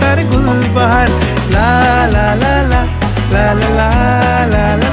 তার গুলবাহার। লা লা লা লা লা লা লা লা